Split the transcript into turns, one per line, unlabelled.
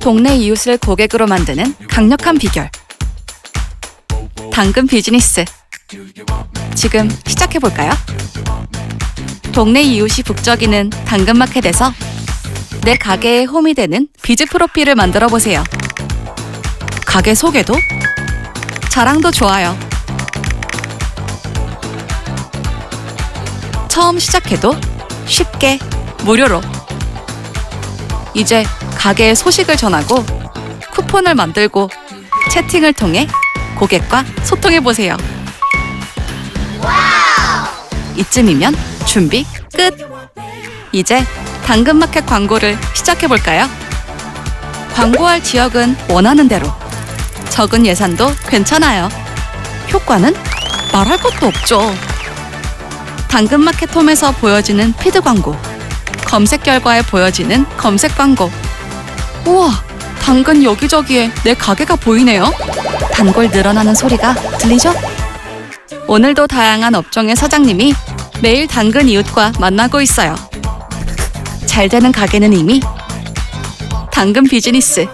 동네 이웃을 고객으로 만드는 강력한 비결. 당근 비즈니스. 지금 시작해 볼까요? 동네 이웃이 북적이는 당근마켓에서 내 가게의 홈이 되는 비즈 프로필을 만들어 보세요. 가게 소개도 자랑도 좋아요. 처음 시작해도 쉽게 무료로 이제 가게의 소식을 전하고 쿠폰을 만들고 채팅을 통해 고객과 소통해 보세요. 이쯤이면 준비 끝. 이제 당근마켓 광고를 시작해 볼까요? 광고할 지역은 원하는 대로. 적은 예산도 괜찮아요. 효과는 말할 것도 없죠. 당근마켓 홈에서 보여지는 피드 광고. 검색 결과에 보여지는 검색 광고. 우와, 당근 여기저기에 내 가게가 보이네요. 단골 늘어나는 소리가 들리죠? 오늘도 다양한 업종의 사장님이 매일 당근 이웃과 만나고 있어요. 잘 되는 가게는 이미 당근 비즈니스